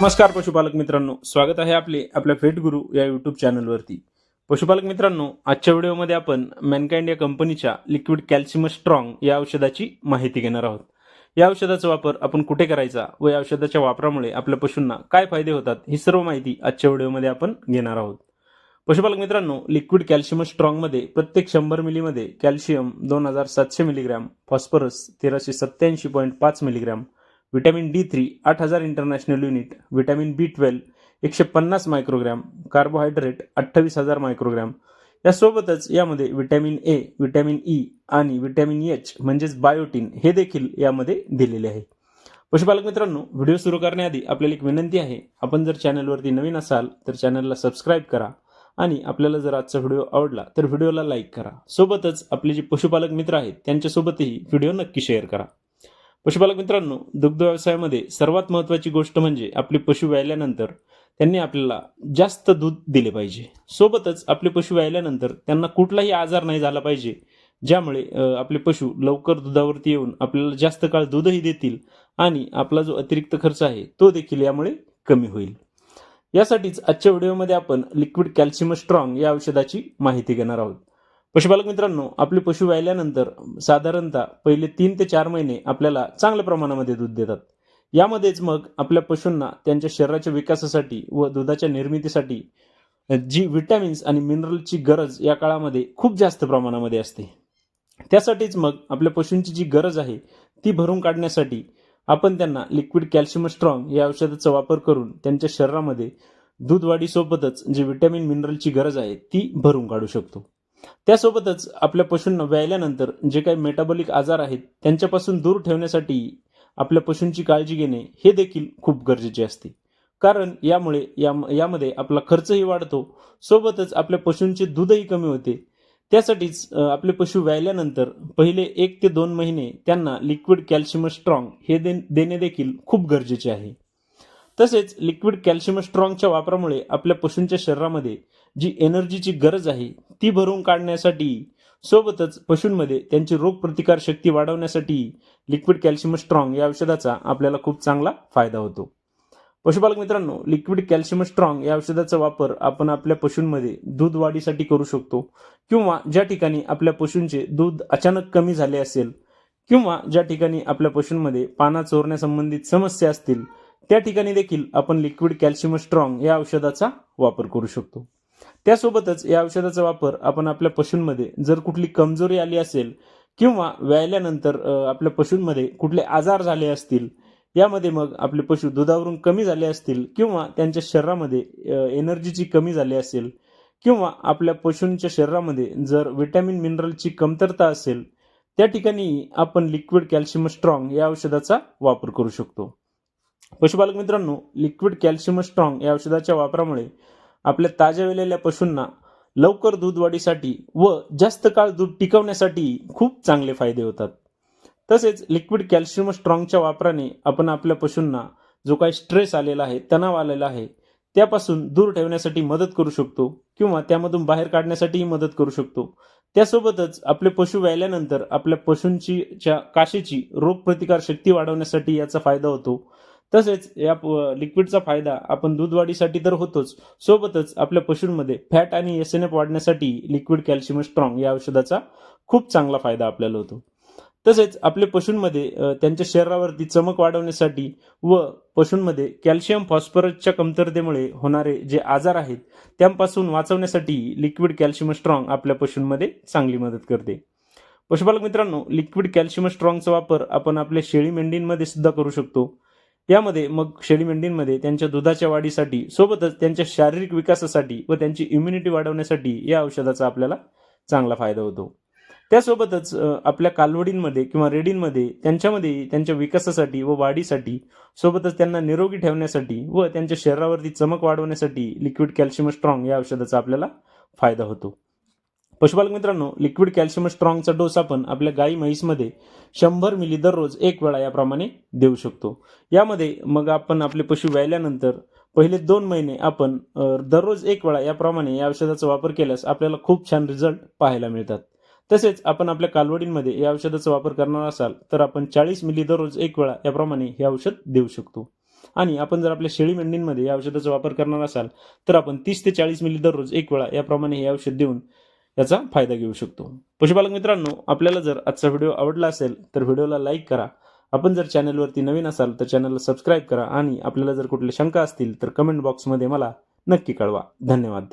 नमस्कार पशुपालक मित्रांनो. स्वागत आहे आपले आपल्या फेट गुरु या यूट्यूब चॅनलवरती पशुपालक मित्रांनो आजच्या व्हिडिओमध्ये आपण मॅनकाइंड या कंपनीच्या लिक्विड कॅल्शियम स्ट्रॉंग या औषधाची माहिती घेणार आहोत. या औषधाचा वापर आपण कुठे करायचा व या औषधाच्या वापरामुळे आपल्या पशूंना काय फायदे होतात ही सर्व माहिती आजच्या व्हिडिओमध्ये आपण घेणार आहोत. पशुपालक मित्रांनो लिक्विड कॅल्शियम स्ट्रॉंगमध्ये प्रत्येक शंभर मिलीमध्ये कॅल्शियम दोन हजार सातशे मिलीग्रॅम फॉस्फरस तेराशे सत्याऐंशी पॉईंट पाच मिलीग्रॅम व्हिटॅमिन डी थ्री आठ हजार international unit vitamin B twelve एकशे पन्नास मायक्रोग्रॅम कार्बोहायड्रेट अठ्ठावीस हजार मायक्रोग्रॅम यासोबतच यामध्ये व्हिटॅमिन ए व्हिटॅमिन ई आणि व्हिटॅमिन एच म्हणजेच बायोटीन हे देखील यामध्ये दिलेले आहे. पशुपालक मित्रांनो व्हिडिओ सुरू करण्याआधी आपल्याला एक विनंती आहे. आपण जर चॅनलवरती नवीन असाल तर चॅनलला सबस्क्राईब करा. आणि आपल्याला जर आजचा व्हिडिओ आवडला तर व्हिडिओला लाईक करा. सोबतच आपले जे पशुपालक मित्र आहेत त्यांच्यासोबतही व्हिडिओ नक्की शेअर करा. पशुपालक मित्रांनो दुग्ध व्यवसायामध्ये सर्वात महत्त्वाची गोष्ट म्हणजे आपले पशु व्यायल्यानंतर त्यांनी आपल्याला जास्त दूध दिले पाहिजे. सोबतच आपले पशु व्यायल्यानंतर त्यांना कुठलाही आजार नाही झाला पाहिजे ज्यामुळे आपले पशु लवकर दुधावरती येऊन आपल्याला जास्त काळ दूधही देतील आणि आपला जो अतिरिक्त खर्च आहे तो देखील यामुळे कमी होईल. यासाठीच आजच्या व्हिडिओमध्ये आपण लिक्विड कॅल्शियम स्ट्रॉंग या औषधाची माहिती घेणार आहोत. पशुपालक मित्रांनो आपले पशु व्यायल्यानंतर साधारणतः पहिले तीन ते चार महिने आपल्याला चांगल्या प्रमाणामध्ये दूध देतात. यामध्येच मग आपल्या पशूंना त्यांच्या शरीराच्या विकासासाठी व दुधाच्या निर्मितीसाठी जी विटॅमिन्स आणि मिनरलची गरज या काळामध्ये खूप जास्त प्रमाणामध्ये असते. त्यासाठीच मग आपल्या पशूंची जी गरज आहे ती भरून काढण्यासाठी आपण त्यांना लिक्विड कॅल्शियम स्ट्रॉंग या औषधाचा वापर करून त्यांच्या शरीरामध्ये दूध वाढीसोबतच जी विटॅमिन मिनरलची गरज आहे ती भरून काढू शकतो. त्यासोबतच आपल्या पशूंना व्यायल्यानंतर जे काही मेटाबॉलिक आजार आहेत त्यांच्यापासून दूर ठेवण्यासाठी आपल्या पशूंची काळजी घेणे हे देखील खूप गरजेचे असते. कारण यामुळे या यामध्ये आपला खर्चही वाढतो सोबतच आपल्या पशूंचे दूधही कमी होते त्यासाठीच आपले पशु व्यायल्यानंतर पहिले एक ते दोन महिने त्यांना लिक्विड कॅल्शियम स्ट्रॉंग हे दे देणे देखील खूप गरजेचे आहे. तसेच लिक्विड कॅल्शियम स्ट्रॉंगच्या वापरामुळे आपल्या पशूंच्या शरीरामध्ये जी एनर्जीची गरज आहे ती भरून काढण्यासाठी सोबतच पशूंमध्ये त्यांची रोगप्रतिकार शक्ती वाढवण्यासाठी लिक्विड कॅल्शियम स्ट्रॉंग या औषधाचा आपल्याला खूप चांगला फायदा होतो. पशुपालक मित्रांनो लिक्विड कॅल्शियम स्ट्रॉंग या औषधाचा वापर आपण आपल्या पशूंमध्ये दूध वाढीसाठी करू शकतो किंवा ज्या ठिकाणी आपल्या पशूंचे दूध अचानक कमी झाले असेल किंवा ज्या ठिकाणी आपल्या पशूंमध्ये पाना चोरण्यासंबंधित समस्या असतील त्या ठिकाणी देखील आपण लिक्विड कॅल्शियम स्ट्रॉंग या औषधाचा वापर करू शकतो. त्यासोबतच या औषधाचा वापर आपण आपल्या पशूंमध्ये जर कुठली कमजोरी आली असेल किंवा व्यायल्यानंतर आपल्या पशूंमध्ये कुठले आजार झाले असतील यामध्ये मग आपले पशु दुधावरून कमी झाले असतील किंवा त्यांच्या शरीरामध्ये एनर्जीची कमी झाली असेल किंवा आपल्या पशूंच्या शरीरामध्ये जर विटॅमिन मिनरलची कमतरता असेल त्या ठिकाणी आपण लिक्विड कॅल्शियम स्ट्रॉंग या औषधाचा वापर करू शकतो. पशुपालक मित्रांनो लिक्विड कॅल्शियम स्ट्रॉंग या औषधाच्या वापरामुळे आपल्या ताज्या वेलेल्या पशूंना लवकर दूध वाढीसाठी व जास्त काळ दूध टिकवण्यासाठी खूप चांगले फायदे होतात. तसेच लिक्विड कॅल्शियम स्ट्रॉंगच्या वापराने आपण आपल्या पशूंना जो काही स्ट्रेस आलेला आहे तणाव आलेला आहे त्यापासून दूर ठेवण्यासाठी मदत करू शकतो किंवा त्यामधून बाहेर काढण्यासाठीही मदत करू शकतो. त्यासोबतच आपले पशु व्यायल्यानंतर आपल्या पशूंची च्या काशीची रोगप्रतिकार शक्ती वाढवण्यासाठी याचा फायदा होतो. तसेच या लिक्विडचा फायदा आपण दूध वाढीसाठी तर होतोच. सोबतच आपल्या पशूंमध्ये फॅट आणि एस एन एफ वाढण्यासाठी लिक्विड कॅल्शियम स्ट्रॉंग या औषधाचा खूप चांगला फायदा आपल्याला होतो. तसेच आपल्या पशूंमध्ये त्यांच्या शरीरावरती चमक वाढवण्यासाठी व पशूंमध्ये कॅल्शियम फॉस्फरसच्या कमतरतेमुळे होणारे जे आजार आहेत त्यांपासून वाचवण्यासाठी लिक्विड कॅल्शियम स्ट्रॉंग आपल्या पशूंमध्ये चांगली मदत करते. पशुपालक मित्रांनो लिक्विड कॅल्शियम स्ट्रॉंगचा वापर आपण आपल्या शेळी मेंढींमध्ये सुद्धा करू शकतो. यामध्ये मग शेळी मेंढींमध्ये त्यांच्या दुधाच्या वाढीसाठी सोबतच त्यांच्या शारीरिक विकासासाठी व त्यांची इम्युनिटी वाढवण्यासाठी या औषधाचा आपल्याला चांगला फायदा होतो. त्यासोबतच आपल्या कालवडींमध्ये किंवा रेडींमध्ये त्यांच्यामध्ये त्यांच्या विकासासाठी व वाढीसाठी सोबतच त्यांना निरोगी ठेवण्यासाठी व त्यांच्या शरीरावरती चमक वाढवण्यासाठी लिक्विड कॅल्शियम स्ट्रॉंग या औषधाचा आपल्याला फायदा होतो. पशुपालक मित्रांनो लिक्विड कॅल्शियम स्ट्रॉंगचा डोस आपण आपल्या गाई म्हैसमध्ये शंभर मिली दररोज एक वेळा याप्रमाणे देऊ शकतो. यामध्ये मग आपण आपले पशु व्यायल्यानंतर पहिले दोन महिने आपण दररोज एक वेळा याप्रमाणे या औषधाचा वापर केल्यास आपल्याला खूप छान रिझल्ट पाहायला मिळतात. तसेच आपण आपल्या कालवडींमध्ये या औषधाचा वापर करणार असाल तर आपण चाळीस मिली दररोज एक वेळा याप्रमाणे हे औषध देऊ शकतो. आणि आपण जर आपल्या शेळी मेंढींमध्ये या औषधाचा वापर करणार असाल तर आपण तीस ते चाळीस मिली दररोज एक वेळा याप्रमाणे हे औषध देऊन याचा फायदा घेऊ शकतो. पशुपालक मित्रांनो आपल्याला जर आजचा व्हिडिओ आवडला असेल तर व्हिडिओला लाईक करा. आपण जर चॅनलवरती नवीन असाल तर चॅनलला सबस्क्राईब करा आणि आपल्याला जर कुठल्या शंका असतील तर कमेंट बॉक्समध्ये मला नक्की कळवा. धन्यवाद.